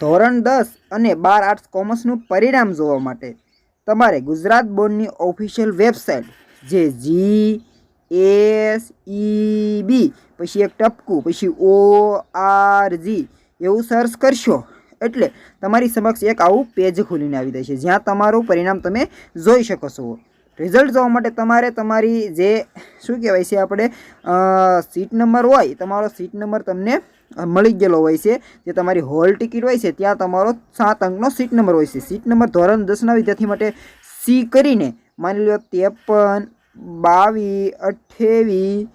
ધોરણ દસ અને બાર આર્ટ્સ કોમર્સનું પરિણામ જોવા માટે તમારે ગુજરાત બોર્ડની ઓફિશિયલ વેબસાઇટ જે જી એસ ઈ બી પછી એક ટપકું, પછી ઓ આર જી એવું સર્ચ કરશો. એટલે તમારી સમક્ષ એક આવું પેજ ખોલીને આવી છે જ્યાં તમારું પરિણામ તમે જોઈ શકો છો. રિઝલ્ટ જોવા માટે તમારે તમારી જે, શું કહેવાય છે આપણે સીટ નંબર હોય, તમારો સીટ નંબર તમને મળી ગયેલો હોય છે. જે તમારી હોલ ટિકિટ હોય છે, ત્યાં તમારો સાત અંકનો સીટ નંબર હોય છે. સીટ નંબર ધોરણ દસના વિદ્યાર્થી માટે સી કરીને માની લો ત્રેપન બાવીસ અઠ્ઠાવીસ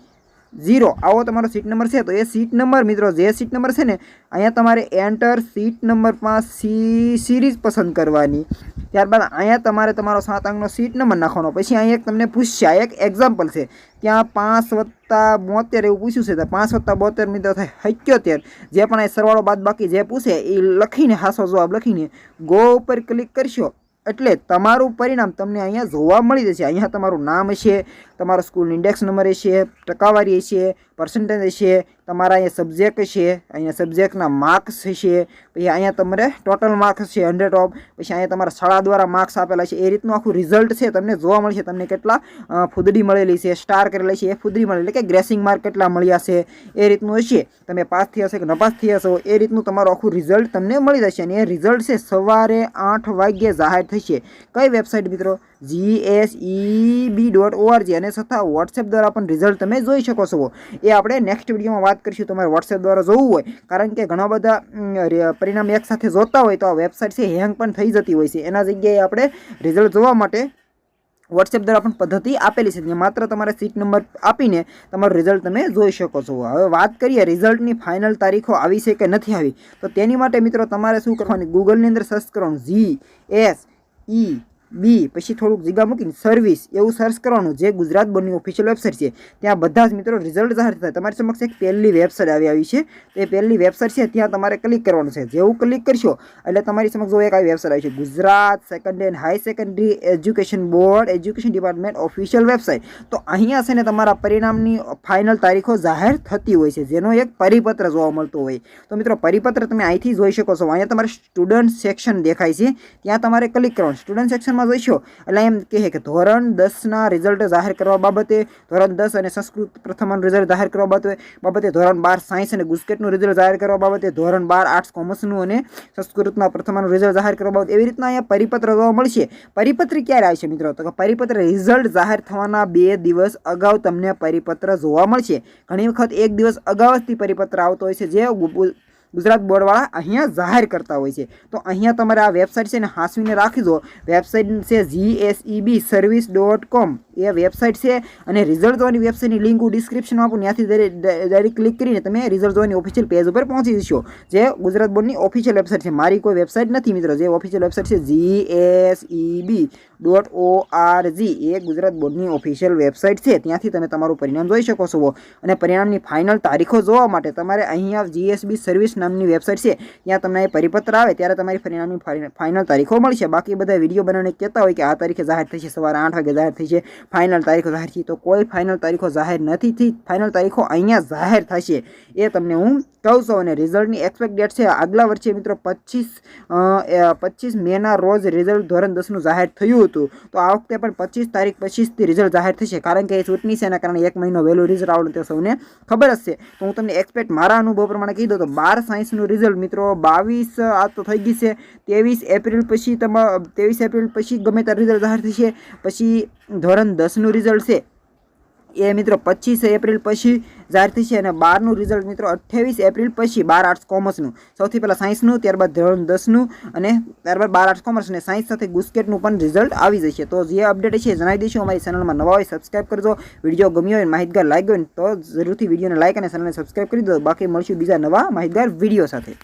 ઝીરો આવો તમારો સીટ નંબર છે. તો એ સીટ નંબર મિત્રો, જે સીટ નંબર છે ને, અહીંયા તમારે એન્ટર સીટ નંબર પાંચ સી સિરીઝ પસંદ કરવાની. ત્યારબાદ અહીંયા તમારે તમારો સાત અંકનો સીટ નંબર નાખવાનો. પછી અહીંયા એક તમને પૂછશે એક એક્ઝામ્પલ છે. ત્યાં પાંચ વત્તા બોતેર એવું પૂછ્યું છે. તો પાંચ વત્તા બોતેર મિત્રો થાય સત્યોતેર. જે પણ એ સરવાળો બાદ બાકી જે પૂછે એ લખીને હાસો જવાબ લખીને ગો ઉપર ક્લિક કરશો. એટલે તમારું પરિણામ તમને અહીંયા જોવા મળી જશે. અહીંયા તમારું નામ હશે, તમારો સ્કૂલ ઇન્ડેક્સ નંબર હશે, ટકાવારી હશે પર્સન્ટેજ હશે તમારા અહીંયા સબ્જેક્ટ છે, અહીંયા સબ્જેક્ટના માર્ક્સ હશે પછી અહીંયા તમારે ટોટલ માર્ક્સ છે હંડ્રેડ ઓફ પછી અહીંયા તમારા શાળા દ્વારા માર્ક્સ આપેલા છે, એ રીતનું આખું રિઝલ્ટ છે, તમને જોવા મળશે, તમને કેટલા ફૂદડી મળેલી છે સ્ટાર કરેલી છે, એ ફૂદડી મળે એટલે કે ગ્રેસિંગ માર્ક કેટલા મળ્યા છે, એ રીતનું હશે. તમે પાસ થયા હશો કે નપાસ થયા હશો, એ રીતનું તમારું આખું રિઝલ્ટ તમને મળી જશે, અને એ રિઝલ્ટ છે સવારે આઠ વાગ્યે જાહેર થશે. કઈ વેબસાઇટ મિત્રો? G S E B dot ORG અને છતાં વોટ્સએપ દ્વારા પણ રિઝલ્ટ તમે જોઈ શકો છો. એ આપણે નેક્સ્ટ વિડીયોમાં વાત કરીશું. તમારે વોટ્સએપ દ્વારા જોવું હોય, કારણ કે ઘણા બધા પરિણામ એકસાથે જોતા હોય, તો આ વેબસાઇટ છે હેંગ પણ થઈ જતી હોય છે. એના જગ્યાએ આપણે રિઝલ્ટ જોવા માટે વોટ્સએપ દ્વારા પણ પદ્ધતિ આપેલી છે. ત્યાં માત્ર તમારે સીટ નંબર આપીને તમારું રિઝલ્ટ તમે જોઈ શકો છો. હવે વાત કરીએ રિઝલ્ટની ફાઇનલ તારીખો આવી છે કે નથી આવી. તો તેની માટે મિત્રો તમારે શું કરવાની? ગૂગલની અંદર સર્ચ કરવાનું. જી એસ ઈ બી, પછી થોડુંક જગ્યા મૂકીને સર્વિસ એવું સર્ચ કરવાનું, જે ગુજરાત બોર્ડની ઓફિશિયલ વેબસાઇટ છે, ત્યાં બધા જ મિત્રો રિઝલ્ટ જાહેર થાય. તમારી સમક્ષ એક પહેલી વેબસાઇટ આવી આવી છે. તે પહેલી વેબસાઇટ છે, ત્યાં તમારે ક્લિક કરવાનું છે. જેવું ક્લિક કરશો, એટલે તમારી સમક્ષ જો એક આવી વેબસાઇટ આવી છે, Gujarat secondary and high secondary education board education department official website તો અહીંયા છે ને તમારા પરિણામની ફાઇનલ તારીખો જાહેર થતી હોય છે, જેનો એક પરિપત્ર જોવા મળતો હોય. તો મિત્રો, પરિપત્ર તમે અહીંથી જોઈ શકો છો. અહીંયા તમારે સ્ટુડન્ટ સેક્શન દેખાય છે. ત્યાં તમારે ક્લિક કરવાનું. સ્ટુડન્ટ સેક્શનમાં જોઈશો એટલે એમ કહે કે ધોરણ દસના રિઝલ્ટ જાહેર કરવા બાબતે, ધોરણ દસ અને સંસ્કૃત પ્રથમનું રિઝલ્ટ જાહેર કરવા બાબતે બાબતે ધોરણ બાર સાયન્સ અને ગુસ્કેટનું રિઝલ્ટ જાહેર કરવા બાબતે, ધોરણ બાર આર્ટ્સ કોમર્સનું અને સંસ્કૃતના પ્રથમનું રિઝલ્ટ જાહેર કરવા બાબતે, એવી રીતના અહીંયા પરિપત્ર જોવા મળશે. પરિપત્ર ક્યારે આવશે મિત્રો? તો કે પરિપત્ર રિઝલ્ટ જાહેર થવાના બે દિવસ અગાઉ તમને પરિપત્ર જોવા મળશે. ઘણી વખત એક દિવસ અગાઉથી પરિપત્ર આવતો હોય છે. જે ગુજરાત બોર્ડવાળા અહીંયા જાહેર કરતા હોય છે. તો અહીંયા તમારે આ વેબસાઇટ છે ને હાંસવીને રાખી દો. વેબસાઇટ છે G S E service dot com એ વેબસાઇટ છે અને રિઝલ્ટ જોવાની વેબસાઇટની લિંક હું ડિસ્ક્રિપ્શનમાં આપું, ત્યાંથી ડાયરેક્ટ ક્લિક કરીને તમે રિઝલ્ટ જોવાની ઓફિશિયલ પેજ ઉપર પહોંચી જશો. જે ગુજરાત બોર્ડની ઓફિશિયલ વેબસાઇટ છે. મારી કોઈ વેબસાઇટ નથી મિત્રો. જે ઓફિશિયલ વેબસાઇટ છે G S B dot O R G એ ગુજરાત બોર્ડની ઓફિશિયલ વેબસાઇટ છે. ત્યાંથી તમે તમારું પરિણામ જોઈ શકો છો. અને પરિણામની ફાઇનલ તારીખો જોવા માટે તમારે અહીંયા જીએસબી સર્વિસ નામની વેબસાઇટ છે. ત્યાં તમને પરિપત્ર આવે, ત્યારે તમારી પરિણામની ફાઇનલ- તારીખો મળશે. બાકી બધા વીડિયો બનાવીને કહેતા હોય કે આ તારીખે જાહેર થઈ છે. સવારે આઠ વાગે જાહેર થશે ફાઇનલ તારીખો જાહેર થઈ તો કોઈ ફાઇનલ તારીખો જાહેર નથી થઈ ફાઇનલ તારીખો અહીંયા જાહેર થશે. એ તમને હું કહું છું અને રિઝલ્ટની એક્સપેક્ટ ડેટ છે. આગલા વર્ષે મિત્રો પચીસ પચીસ મેના રોજ રિઝલ્ટ ધોરણ દસનું જાહેર થયું હતું. તો આ વખતે પણ પચીસ તારીખ પચીસથી રિઝલ્ટ જાહેર થશે. કારણ કે એ ચૂંટણી છે એના કારણે એક મહિનો વહેલું રિઝલ્ટ આવડે તે સૌને ખબર જ છે. તો હું તમને એક્સપેક્ટ મારા અનુભવ પ્રમાણે કહી દઉં તો બાર સાયન્સનું રિઝલ્ટ મિત્રો બાવીસ, આ તો થઈ ગઈ છે. ત્રેવીસ એપ્રિલ પછી તમા, ત્રેવીસ એપ્રિલ પછી ગમે ત્યારે રિઝલ્ટ જાહેર થશે. પછી ધોરણ દસનું રિઝલ્ટ છે. એ મિત્રો પચીસ એપ્રિલ પછી જાહેર થશે અને બારનું રિઝલ્ટ મિત્રો અઠ્ઠાવીસ એપ્રિલ પછી બાર આર્ટ્સ કોમર્સનું સૌથી પહેલાં સાયન્સનું, ત્યારબાદ ધોરણ દસનું અને ત્યારબાદ બાર આર્ટ્સ કોમર્સ અને સાયન્સ સાથે ગુસ્કેટનું પણ રિઝલ્ટ આવી જશે. તો જે અપડેટ છે જણાવી દઈશું. અમારી ચેનલમાં નવા હોય સબસ્ક્રાઈબ કરજો. વીડિયો ગમ્યો હોય માહિતગાર લાગ્યો હોય તો જરૂરથી વિડીયોને લાઇક અને ચેનલને સબસ્ક્રાઇબ કરી દો. બાકી મળશું બીજા નવા માહિતગાર વીડિયો સાથે.